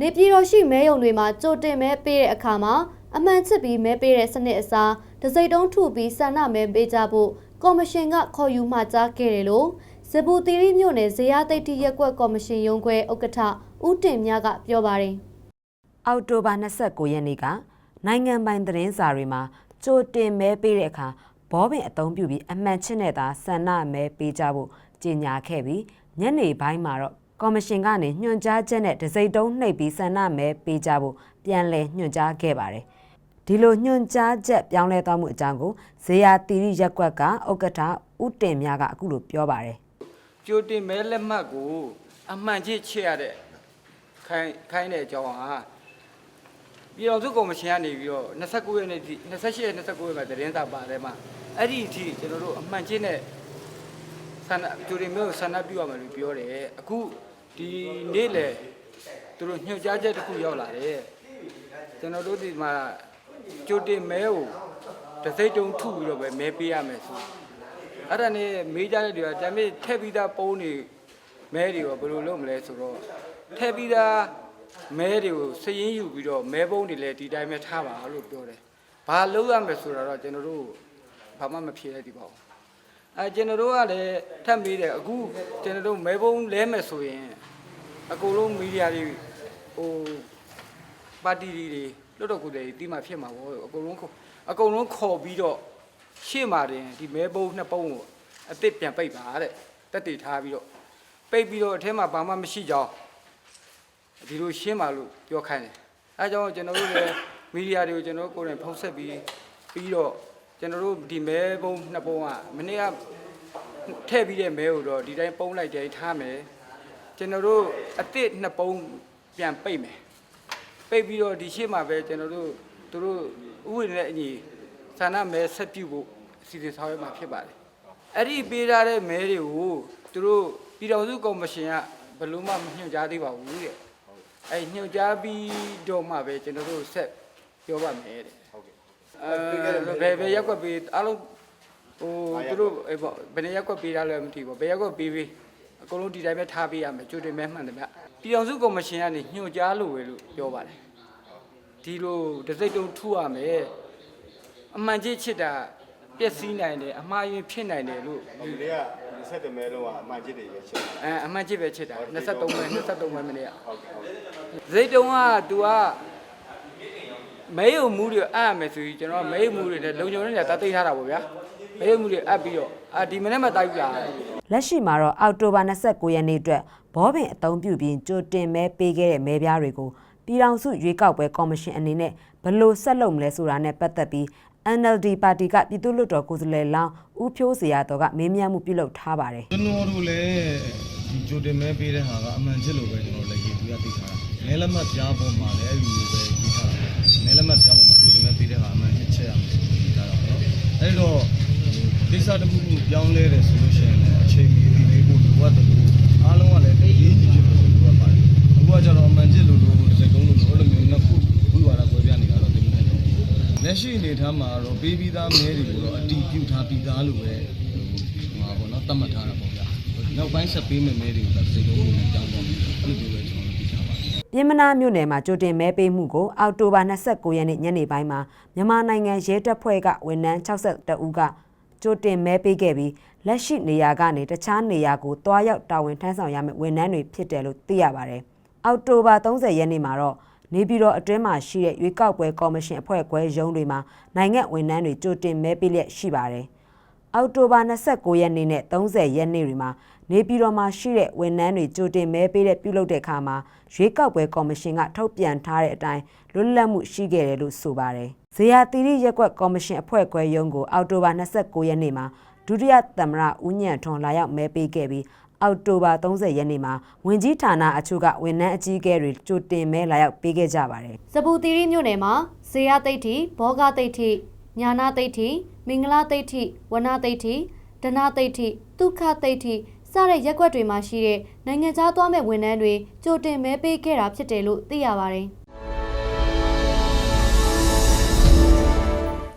နေပြည်တော်ရှိမဲယုံတွေမှာကြိုတင်မဲပေးတဲ့အခါမှာအမှန်ချစ်ပြီးမဲပေးတဲ့စနစ်အစားတစိမ့်တုံးထုပြီးဆန္ဒမဲပေးကြဖို့ကော်မရှင်ကခေါ်ယူမှကြားခဲ့တယ်လို့ဇဘူတီရီမြို့နယ်ဇေယျသိတ္တိရက်ကွက်ကော်မရှင်ရုံးခွဲဥက္ကဋ္ဌဦးတင်မြကပြောပါတယ်အောက်တိုဘာ29ရက်နေ့ကနိုင်ငံပိုင်သတင်းစာတွေမှာကြိုတင်မဲပေးတဲ့အခါဘောပင်အသုံးပြုပြီးအမှန်ချစ်နဲ့သာဆန္ဒမဲပေးကြဖို့ကြေညာခဲ့ပြီးညနေပိုင်းမှာတော့ ကော်မရှင်ကနေညွှန်ကြားချက်နဲ့ဒစိမ့်တုံးနှိပ်ပြီးဆန္ဒမဲပေးကြဖို့ပြန်လည်ညွှန်ကြားခဲ့ပါတယ်ဒီလိုညွှန်ကြားချက်ပြောင်းလဲသွားမှုအကြောင်းကိုဇေယျတီရီရက်ကွက်ကဥက္ကဋ္ဌဦးတင်မြကအခုလိုပြောပါတယ်ကြိုတင်မဲလက်မှတ်ကိုအမှန်ကြီးချစ်ရတဲ့ခိုင်းခိုင်းတဲ့အကြောင်းဟာပြည်တော်စုကော်မရှင်ကနေပြီးတော့29ရက်နေ့ထိ28ရက်29ရက်မှာသတင်းစာပါတယ်မှာအဲ့ဒီအထိကျွန်တော်တို့အမှန်ချင်းနဲ့ဆန္ဒကြိုတင်မဲကိုဆန္ဒပြုရမယ်လို့ပြောတယ်အခု ဒီနေ့လေသူတို့ညွှန်ကြားချက်တစ်ခုရောက်လာတယ်ကျွန်တော်တို့ဒီမှာကြိုတင်မဲကိုတစ်စိမ့်တုံထုပြီးတော့ပဲမဲပေးရမယ်ဆိုအဲ့ဒါနဲ့မေးကြတဲ့တွေကတမ်းမြေထက်ပြီးသားပုံးနေမဲတွေကိုဘယ်လိုလုပ်မလဲဆိုတော့ထက်ပြီးသားမဲတွေကိုစည်ရင်းယူပြီးတော့မဲပုံးတွေလည်းဒီတိုင်းပဲထားပါလို့ပြောတယ်။ဘာလုပ်ရမလဲဆိုတာတော့ကျွန်တော်တို့ဘာမှမဖြေလိုက်ဒီပေါ့။ အဲကျွန်တော်တို့ကလည်းထပ်မေးတယ်အခုကျွန်တော်တို့မဲပုံးလဲမယ်ဆိုရင်အကုန်လုံးမီဒီယာတွေဟိုပါတီတွေလွတ်တော်ကိုယ်တွေတီးမှဖြစ်မှာပေါ့အကုန်လုံးခေါ်အကုန်လုံးခေါ်ပြီးတော့ရှေ့မှာတင်ဒီမဲပုံးနှစ်ပုံးကိုအစ်စ်ပြန်ပိတ်ပါတဲ့တက်တည်ထားပြီးတော့ပိတ်ပြီးတော့အထဲမှာဘာမှမရှိကြောင်းဒီလိုရှင်းပါလို့ပြောခိုင်းတယ်အဲဒါကြောင့်ကျွန်တော်တို့လည်းမီဒီယာတွေကိုကျွန်တော်တို့ကိုယ်တိုင်ဖုံးဆက်ပြီးပြီးတော့ ကျွန်တော်တို့ဒီမဲပုံးနှစ်ပုံးကမနေ့ကထည့်ပြီးတဲ့မဲကိုတော့ဒီတိုင်းပုံးလိုက်တယ်ထားမယ်ကျွန်တော်တို့အစ်စ်နှစ်ပုံးပြန်ပိတ်မယ်ပိတ်ပြီးတော့ဒီရှေ့မှာပဲကျွန်တော်တို့သူတို့ဥပဒေနဲ့အညီဆန္ဒမဲဆက်ပြုတ်ဖို့အစီအစဉ်ဆောင်ရွက်မှာဖြစ်ပါတယ်။အဲ့ဒီပေးထားတဲ့မဲတွေကိုသူတို့ပြည်တော်စုကော်မရှင်ကဘယ်လို့မှမညွှန်ကြားသေးပါဘူးတဲ့။အဲ့ညွှန်ကြားပြီးတော့မှပဲကျွန်တော်တို့ဆက်ပြောပါမယ်တဲ့။ဟုတ်ကဲ့။ အဲဘယ်ဘယ်ရက်ကွက်ပေးအားလုံးဟိုသူတို့အဲ့ပေါ့ဘယ်နှစ်ရက်ကွက်ပေးတာလဲမသိဘူး။ဘယ်ရက်ကွက်ပေးပေးအကုန်လုံးဒီတိုင်းပဲထားပေးရမယ်ကြိုတင်မဲမှန်တယ်ဗျ။ပြည်တော်စုကော်မရှင်ကနေညွှန်ကြားလို့ပဲလို့ပြောပါတယ်။ဒီလိုတစိမ့်တုံထူရမယ်။အမှန်ကြီးချစ်တာပျက်စီးနိုင်တယ်အမှားယွင်းဖြစ်နိုင်တယ်လို့ဒီလေးက20မဲလုံးကအမှန်ချစ်တယ်ပဲရှင်းတာအဲအမှန်ကြီးပဲချစ်တာ23မိနစ်23မိနစ်ကဟုတ်ကဲ့ဟုတ်ကဲ့စိတ်တုံးက तू က မဲယုံမှုတွေအပ်ရမယ်ဆိုပြီးကျွန်တော်ကမဲယုံမှုတွေနဲ့လုံခြုံနေတဲ့တာသိထားတာပေါ့ဗျာမဲယုံမှုတွေအပ်ပြီးတော့အာဒီမနေ့မှတိုက်ပြလာလက်ရှိမှာတော့အောက်တိုဘာ29ရက်နေ့အတွက်ဘောပင်အသုံးပြုပြီးကြိုတင်မဲပေးခဲ့တဲ့မဲပြားတွေကိုပြည်ထောင်စုရွေးကောက်ပွဲကော်မရှင်အနေနဲ့ဘယ်လို့ဆက်လုပ်မလဲဆိုတာနဲ့ပတ်သက်ပြီး NLD ပါတီကပြည်သူ့လွှတ်တော်ကိုယ်စားလှယ်လောင်းဦးဖြိုးစရာတော်ကမေးမြန်းမှုပြုလုပ်ထားပါတယ်ကျွန်တော်တို့လည်းဒီကြိုတင်မဲပေးတဲ့ဟာကအမှန်ချစ်လို့ပဲကျွန်တော်လည်းရေးပြရသိထားတာမဲလက်မှတ်ပြားပေါ်မှာလည်းအဲ့လိုပဲရေးထားတာမဲလက်မှတ်ပြားပေါ်မှာကြိုတင်မဲပေးတဲ့ဟာအမှန်ချစ်ချက်ရမယ်ဆိုပြီးရေးထားတာပေါ့နော်အဲ့တော့ကိ စ္စတစ်ခုခုပြောင်းလဲတယ်ဆိုလို့ရှိရင်လည်းအချိန်ကြီးပြီးလေးဖို့လိုအပ်တယ်လို့အားလုံးကလည်းရင်းကြီးဖြစ်ဖို့လိုအပ်ပါတယ်အခုကကျတော့အမှန်ချစ်လို့လို့တစ်စက်ကုန်းလို့လို့အဲ့လိုမျိုးနှစ်ခုဝိဝါဒကွဲပြားနေတာတော့သိမနိုင်ဘူးလက်ရှိအနေထားမှာတော့ပေးပြီးသားမဲတွေကိုတော့အတီးပြုတ်ထားပြီးသားလို့ပဲဟိုဟာပေါ့နော်သတ်မှတ်ထားတာပေါ့ဗျာနောက်ပိုင်းဆက်ပေးမယ်မဲတွေကစိတ်လုံးကိုကြောင်းတော့အဲ့လိုမျိုးပဲကျွန်တော်သိထားပါတယ်ပြင်မနာမြို့နယ်မှာကြိုတင်မဲပေးမှုကိုအောက်တိုဘာ29ရက်နေ့ညနေပိုင်းမှာမြန်မာနိုင်ငံရဲတပ်ဖွဲ့ကဝန်ထမ်း62ဦးက ကြိုတင်မဲပေးခဲ့ပြီးလက်ရှိနေရာကနေတခြားနေရာကိုတွားရောက်တာဝန်ထမ်းဆောင်ရမယ့်ဝန်ထမ်းတွေဖြစ်တယ်လို့သိရပါတယ်။အောက်တိုဘာ30ရက်နေ့မှာတော့နေပြည်တော်အတွင်းမှာရှိတဲ့ရွေးကောက်ပွဲကော်မရှင်အဖွဲ့ခွဲရုံးတွေမှာနိုင်ငံဝန်ထမ်းတွေကြိုတင်မဲပေးလျက်ရှိပါတယ်။အောက်တိုဘာ29ရက်နေ့နဲ့30ရက်နေ့တွေမှာ နေပြည်တော်မှာရှိတဲ့ဝန်ထမ်းတွေကြိုတင်မဲပေးတဲ့ပြုလုပ်တဲ့အခါမှာရွေးကောက်ပွဲကော်မရှင်ကထုတ်ပြန်ထားတဲ့အတိုင်းလွတ်လပ်မှုရှိခဲ့တယ်လို့ဆိုပါတယ်။ဇေယျသီရိရက်ကွက်ကော်မရှင်အဖွဲ့ခွဲရုံးကိုအောက်တိုဘာ29ရက်နေ့မှာဒုတိယသမ္မတဦးညံ့ထွန်းလာရောက်မဲပေးခဲ့ပြီးအောက်တိုဘာ30ရက်နေ့မှာဝင်ကြီးဌာနအချို့ကဝန်ထမ်းအကြီးအကဲတွေကြိုတင်မဲလာရောက်ပေးခဲ့ကြပါတယ်ဇဘူတီရီမြို့နယ်မှာဇေယသိတ္ထိဘောဂသိတ္ထိညာနာသိတ္ထိမင်္ဂလာသိတ္ထိဝနာသိတ္ထိဒနာသိတ္ထိဒုက္ခသိတ္ထိ စတဲ့ရက်ကွက်တွေမှာရှိတဲ့နိုင်ငံခြားသွားမဲ့ဝန်ထမ်းတွေကြိုတင်မဲပေးခဲ့တာဖြစ်တယ်လို့သိရပါတယ်။